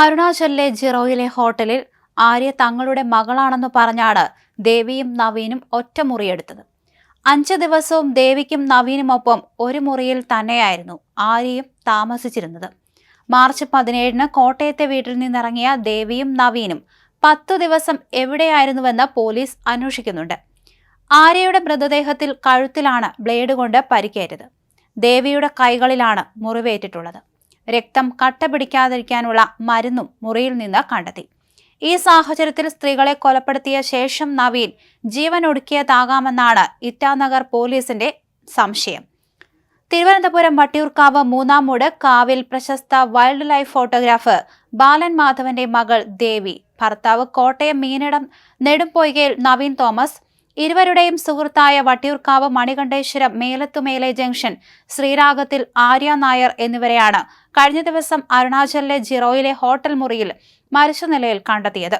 അരുണാചലിലെ ജിറോയിലെ ഹോട്ടലിൽ ആര്യ തങ്ങളുടെ മകളാണെന്ന് പറഞ്ഞാണ് ദേവിയും നവീനും ഒറ്റ മുറിയെടുത്തത്. അഞ്ച് ദിവസവും ദേവിക്കും നവീനുമൊപ്പം ഒരു മുറിയിൽ തന്നെയായിരുന്നു ആര്യയും താമസിച്ചിരുന്നത്. മാർച്ച് പതിനേഴിന് കോട്ടയത്തെ വീട്ടിൽ നിന്നിറങ്ങിയ ദേവിയും നവീനും പത്തു ദിവസം എവിടെയായിരുന്നുവെന്ന് പോലീസ് അന്വേഷിക്കുന്നുണ്ട്. ആര്യയുടെ മൃതദേഹത്തിൽ കഴുത്തിലാണ് ബ്ലേഡ് കൊണ്ട് പരിക്കേറ്റത്. ദേവിയുടെ കൈകളിലാണ് മുറിവേറ്റിട്ടുള്ളത്. രക്തം കട്ട പിടിക്കാതിരിക്കാനുള്ള മരുന്നും മുറിയിൽ നിന്ന് കണ്ടെത്തി. ഈ സാഹചര്യത്തിൽ സ്ത്രീകളെ കൊലപ്പെടുത്തിയ ശേഷം നവീൻ ജീവൻ ഒടുക്കിയതാകാമെന്നാണ് ഇറ്റാനഗർ പോലീസിന്റെ സംശയം. തിരുവനന്തപുരം വട്ടിയൂർക്കാവ് മൂന്നാം മൂട് കാവിൽ പ്രശസ്ത വൈൽഡ് ലൈഫ് ഫോട്ടോഗ്രാഫർ ബാലൻ മാധവന്റെ മകൾ ദേവി. ഭർത്താവ് കോട്ടയം മീനടം നെടുംപൊയ്കയിൽ നവീൻ തോമസ് ഇരുവരുടെയും സുഹൃത്തായ വട്ടിയൂർക്കാവ് മണികണ്ഠേശ്വരം മേലത്തുമേലെ ജംഗ്ഷൻ ശ്രീരാഗത്തിൽ ആര്യ നായർ എന്നിവരെയാണ് കഴിഞ്ഞ ദിവസം അരുണാചലിലെ ജിറോയിലെ ഹോട്ടൽ മുറിയിൽ മരിച്ച നിലയിൽ കണ്ടെത്തിയത്.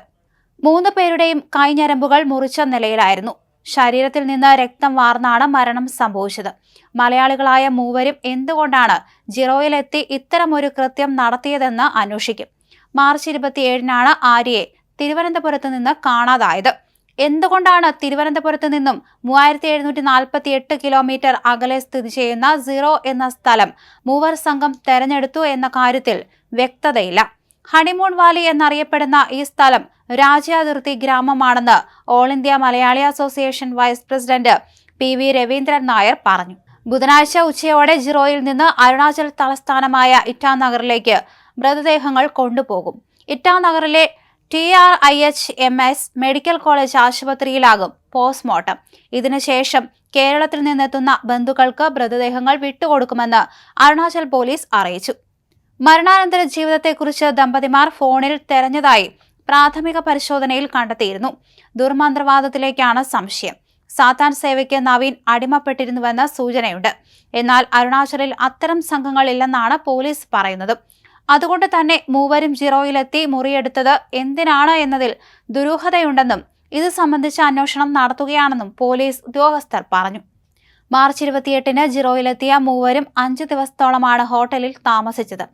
മൂന്ന് പേരുടെയും കൈഞ്ഞരമ്പുകൾ മുറിച്ച നിലയിലായിരുന്നു. ശരീരത്തിൽ നിന്ന് രക്തം വാർന്നാണ് മരണം സംഭവിച്ചത്. മലയാളികളായ മൂവരും എന്തുകൊണ്ടാണ് ജിറോയിലെത്തി ഇത്തരമൊരു കൃത്യം നടത്തിയതെന്ന് അന്വേഷിക്കും. മാർച്ച് ഇരുപത്തിയേഴിനാണ് ആര്യയെ തിരുവനന്തപുരത്ത് നിന്ന് കാണാതായത്. എന്തുകൊണ്ടാണ് തിരുവനന്തപുരത്ത് നിന്നും മൂവായിരത്തി എഴുന്നൂറ്റി നാൽപ്പത്തി എട്ട് കിലോമീറ്റർ അകലെ സ്ഥിതി ചെയ്യുന്ന സീറോ എന്ന സ്ഥലം മൂവർ സംഘം തെരഞ്ഞെടുത്തു എന്ന കാര്യത്തിൽ വ്യക്തതയില്ല. ഹണിമൂൺ വാലി എന്നറിയപ്പെടുന്ന ഈ സ്ഥലം രാജ്യാതിർത്തി ഗ്രാമമാണെന്ന് all India Malayali association vice president P V Raveendran Nair പറഞ്ഞു. ബുധനാഴ്ച ഉച്ചയോടെ ജിറോയിൽ നിന്ന് അരുണാചൽ തലസ്ഥാനമായ ഇറ്റാനഗറിലേക്ക് മൃതദേഹങ്ങൾ കൊണ്ടുപോകും. ഇറ്റാനഗറിലെ T R I H M S medical college ആശുപത്രിയിലാകും postmortem. ഇതിനുശേഷം കേരളത്തിൽ നിന്നെത്തുന്ന ബന്ധുക്കൾക്ക് മൃതദേഹങ്ങൾ വിട്ടുകൊടുക്കുമെന്ന് അരുണാചൽ പോലീസ് അറിയിച്ചു. മരണാനന്തര ജീവിതത്തെക്കുറിച്ച് ദമ്പതിമാർ ഫോണിൽ തെരഞ്ഞതായി പ്രാഥമിക പരിശോധനയിൽ കണ്ടെത്തിയിരുന്നു. ദുർമന്ത്രവാദത്തിലേക്കാണ് സംശയം. സാത്താൻ സേവയ്ക്ക് നവീൻ അടിമപ്പെട്ടിരുന്നുവെന്ന സൂചനയുണ്ട്. എന്നാൽ അരുണാചലിൽ അത്തരം സംഘങ്ങളില്ലെന്നാണ് പോലീസ് പറയുന്നത്. അതുകൊണ്ട് തന്നെ മൂവരും ജിറോയിലെത്തി മുറിയെടുത്തത് എന്തിനാണ് എന്നതിൽ ദുരൂഹതയുണ്ടെന്നും ഇത് സംബന്ധിച്ച അന്വേഷണം നടത്തുകയാണെന്നും പോലീസ് ഉദ്യോഗസ്ഥർ പറഞ്ഞു. മാർച്ച് ഇരുപത്തിയെട്ടിന് ജിറോയിലെത്തിയ മൂവരും അഞ്ച് ദിവസത്തോളമാണ് ഹോട്ടലിൽ താമസിച്ചത്.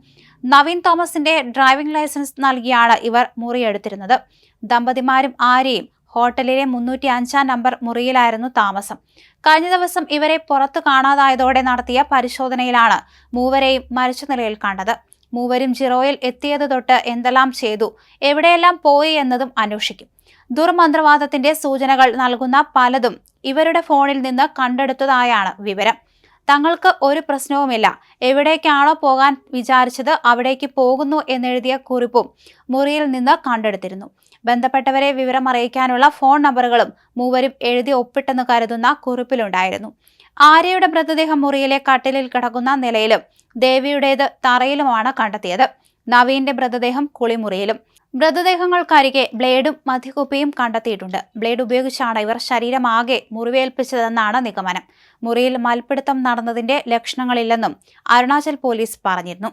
നവീൻ തോമസിന്റെ ഡ്രൈവിംഗ് ലൈസൻസ് നൽകിയാണ് ഇവർ മുറിയെടുത്തിരുന്നത്. ദമ്പതിമാരും ആരെയും ഹോട്ടലിലെ മുന്നൂറ്റി അഞ്ചാം നമ്പർ മുറിയിലായിരുന്നു താമസം. കഴിഞ്ഞ ദിവസം ഇവരെ പുറത്തു കാണാതായതോടെ നടത്തിയ പരിശോധനയിലാണ് മൂവരെയും മരിച്ച നിലയിൽ കണ്ടത്. മൂവരും ജിറോയിൽ എത്തിയത് തൊട്ട് എന്തെല്ലാം ചെയ്തു എവിടെയെല്ലാം പോയി എന്നതും അന്വേഷിക്കും. ദുർമന്ത്രവാദത്തിന്റെ സൂചനകൾ നൽകുന്ന പലതും ഇവരുടെ ഫോണിൽ നിന്ന് കണ്ടെടുത്തതായാണ് വിവരം. തങ്ങൾക്ക് ഒരു പ്രശ്നവുമില്ല. എവിടേക്കാണോ പോകാൻ വിചാരിച്ചത് അവിടേക്ക് പോകുന്നു എന്നെഴുതിയ കുറിപ്പും മുറിയിൽ നിന്ന് കണ്ടെടുത്തിരുന്നു. ബന്ധപ്പെട്ടവരെ വിവരം അറിയിക്കാനുള്ള ഫോൺ നമ്പറുകളും മൂവരും എഴുതി ഒപ്പിട്ടെന്ന് കരുതുന്ന കുറിപ്പിലുണ്ടായിരുന്നു. ആര്യയുടെ മൃതദേഹം മുറിയിലെ കട്ടിലിൽ കിടക്കുന്ന നിലയിലും ദേവിയുടേത് തറയിലുമാണ് കണ്ടെത്തിയത്. നവീന്റെ മൃതദേഹം കുളിമുറിയിലും. മൃതദേഹങ്ങൾക്കരികെ ബ്ലേഡും മദ്യക്കുപ്പിയും കണ്ടെത്തിയിട്ടുണ്ട്. ബ്ലേഡ് ഉപയോഗിച്ചാണ് ഇവർ ശരീരമാകെ മുറിവേൽപ്പിച്ചതെന്നാണ് നിഗമനം. മുറിയിൽ മൽപ്പിടുത്തം നടന്നതിന്റെ ലക്ഷണങ്ങളില്ലെന്നും അരുണാചൽ പോലീസ് പറഞ്ഞിരുന്നു.